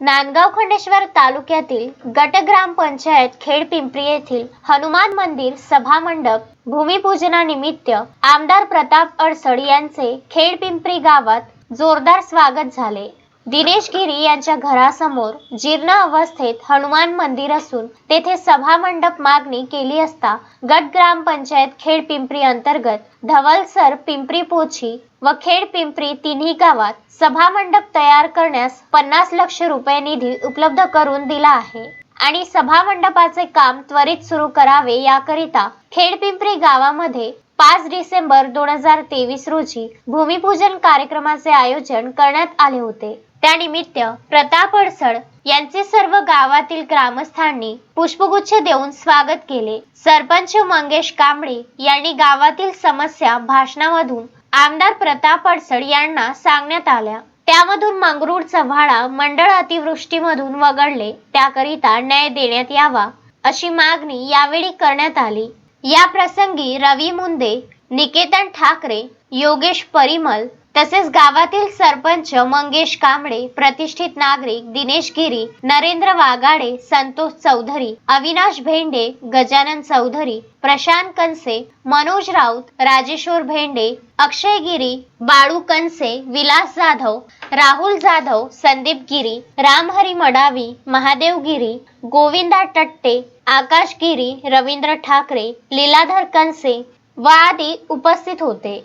नांदगाव खंडेश्वर तालुक्यातील गट ग्रामपंचायत खेड पिंपरी येथील हनुमान मंदिर सभा मंडप भूमिपूजनानिमित्त आमदार प्रताप अडसड यांचे खेड पिंपरी गावात जोरदार स्वागत झाले. दिनेश गिरी यांच्या घरासमोर जीर्ण अवस्थेत हनुमान मंदिर असून तेथे सभा मंडप मागणी केली असता गट ग्रामपंचायत खेड पिंपरी अंतर्गत धवलसर पिंपरी पोची व खेड पिंपरी तिन्ही गावात सभा मंडप तयार करण्यास पन्नास लक्ष रुपये निधी उपलब्ध करून दिला आहे. आणि सभा मंडपाचे काम त्वरित सुरू करावे याकरिता खेड पिंपरी गावामध्ये पाच डिसेंबर दोन हजार तेवीस रोजी भूमिपूजन कार्यक्रमाचे आयोजन करण्यात आले होते. त्यानिमित्त प्रताप अडसड यांचे सर्व गावातील ग्रामस्थांनी पुष्पगुच्छ देऊन स्वागत केले. सरपंच मंगेश कांबळे यांनी गावातील समस्या भाषणामधून आमदार प्रताप अडसड यांना सांगण्यात आल्या. त्यामधून मंगरूळ चव्हाळा मंडळ अतिवृष्टीमधून वगळले. त्याकरिता न्याय देण्यात यावा अशी मागणी यावेळी करण्यात आली. या प्रसंगी रवी मुंदे निकेतन ठाकरे योगेश परिमल तसेच गावातील सरपंच मंगेश कांबळे प्रतिष्ठित नागरिक दिनेश गिरी नरेंद्र वाघाडे संतोष चौधरी अविनाश भेंडे गजानन चौधरी प्रशांत कनसे मनोज राऊत राजेश्वर भेंडे अक्षय गिरी बाळू कनसे विलास जाधव राहुल जाधव संदीप गिरी रामहरी मडावी महादेव गिरी गोविंदा टट्टे आकाश गिरी रवींद्र ठाकरे लीलाधर कनसे व आदी उपस्थित होते.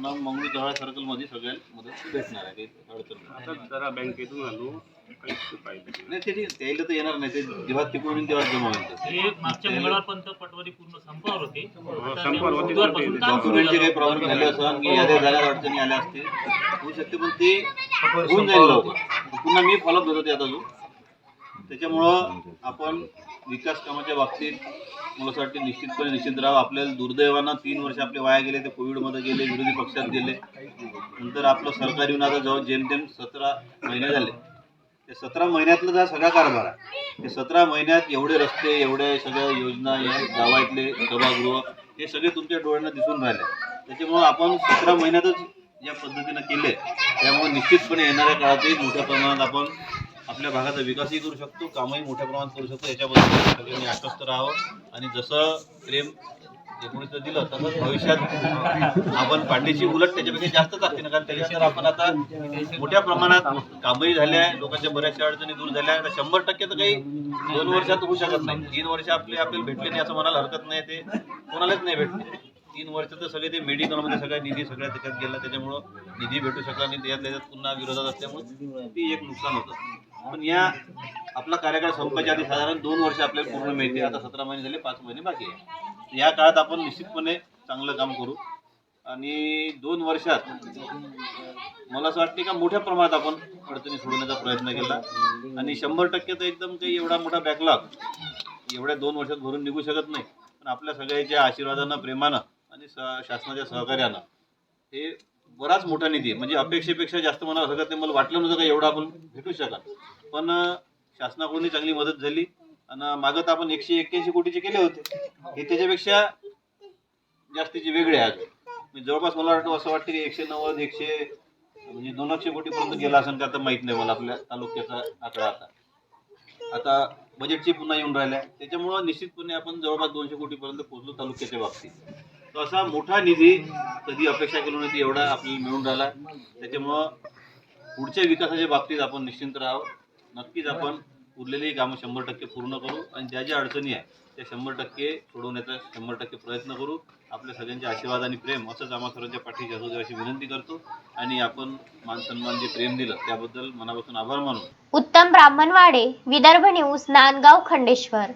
आणि मंगळूर जवळ सर्कलमध्ये सगळ्याला मदत भेटणार आहे काही अडचण नाही. आता जरा बँकेतून आलो पाहिजे नाही ते ठीक- त्याला तर येणार नाही ते जेव्हा तिकडून येईल तेव्हा जमा होईल ते. हे मागच्या मंगळवारपर्यंत पटवारी पूर्ण संपावर होते आता संपावर होते. बुधवारपासून काम सुरू डॉक्युमेंटचे काही झालं. प्रॉब्लेम झाले असं की याद्या झाल्या अडचणी आल्या असतील होऊ शकते पण ते होऊन जाईल लवकर पुन्हा मी फॉलोअप देतो ते आता जो त्याच्यामुळं आपण विकास कामाच्या बाबतीत मला असं वाटते निश्चितपणे निश्चित राहावं. आपल्याला दुर्दैवानं तीन वर्ष आपले वाया गेले ते कोविडमध्ये गेले विरोधी पक्षात गेले. नंतर आपलं सरकार येऊन आता जवळ जेमतेम सतरा महिने झाले. ते सतरा महिन्यातलं जा सगळा कारभार आहे. ते सतरा महिन्यात एवढे रस्ते एवढे सगळ्या योजना या गावातले सभागृह हे सगळे तुमच्या डोळ्यांना दिसून राहिले. त्याच्यामुळं आपण सतरा महिन्यातच या पद्धतीनं केले. त्यामुळे निश्चितपणे येणाऱ्या काळातही मोठ्या प्रमाणात आपण आपल्या भागाचा विकासही करू शकतो कामही मोठ्या प्रमाणात करू शकतो. याच्याबद्दल सगळ्यांनी आश्वस्त राहावं. आणि जसं प्रेम एकोणीसला दिलं तसंच भविष्यात आपण पांडेची उलट त्याच्यापेक्षा जास्त ना कारण त्याच्यानंतर आपण आता मोठ्या प्रमाणात कामही झाले आहे. लोकांच्या बऱ्याचशा अडचणी दूर झाल्या आहेत. शंभर टक्के तर काही दोन वर्षात होऊ शकत नाही. तीन वर्ष आपले आपल्याला भेटले नाही असं म्हणायला हरकत नाही ते. कोणालाच नाही भेटले. तीन वर्ष तर सगळे ते मेडिकलमध्ये सगळा निधी सगळ्या त्याच्यात गेला त्याच्यामुळं निधी भेटू शकला आणि त्याच्यात त्याच्यात पुन्हा विरोधात असल्यामुळे ती एक नुकसान होतं. पण या आपला कार्यकाळ संपायच्या आधी साधारण दोन वर्ष आपल्याला पूर्ण मिळते आता सतरा महिने झाले पाच महिने बाकी आहे. या काळात आपण निश्चितपणे चांगलं काम करू. आणि दोन वर्षात मला असं वाटते का मोठ्या प्रमाणात आपण अडचणी सोडवण्याचा प्रयत्न केला. आणि शंभर टक्के तर एकदम काही एवढा मोठा बॅकलॉग एवढ्या दोन वर्षात भरून निघू शकत नाही. पण आपल्या सगळ्याच्या आशीर्वादानं प्रेमानं आणि शासनाच्या सहकार्यानं. हे बराच मोठा निधी म्हणजे अपेक्षेपेक्षा जास्त मला असं नाही मला वाटलं नव्हतं का एवढा आपण भेटू शकाल. पण शासनाकडूनही चांगली मदत झाली आणि मागं तर आपण एकशे एक्क्याऐंशी कोटीचे केले होते. हे त्याच्यापेक्षा जास्तीचे वेगळे आहे मी म्हणजे जवळपास मला वाटतं असं वाटतं की एकशे नव्वद एकशे म्हणजे दोन लक्ष कोटीपर्यंत गेला असेल का आता माहीत नाही मला आपल्या तालुक्याचा आकडा आता. आता बजेटची पुन्हा येऊन राहिल्या. त्याच्यामुळं निश्चितपणे आपण जवळपास दोनशे कोटीपर्यंत पोहोचलो तालुक्याच्या बाबतीत. तो असा मोठा निधी कधी अपेक्षा केली नव्हती एवढा आपल्याला मिळून राहिला. त्याच्यामुळं पुढच्या विकासाच्या बाबतीत आपण निश्चिंत राहावं. नक्कीच आपण उरलेली कामं शंभर टक्के पूर्ण करू आणि ज्या ज्या अडचणी आहे त्या शंभर टक्के सोडवण्याचा शंभर टक्के प्रयत्न करू. आपल्या सगळ्यांचे आशीर्वाद आणि प्रेम असंच आम्हा सर्वांच्या पाठीशी असू अशी विनंती करतो. आणि आपण मान सन्मान जे प्रेम दिलं त्याबद्दल मनापासून आभार मानू. उत्तम ब्राह्मणवाडे विदर्भ न्यूज नांदगाव खंडेश्वर.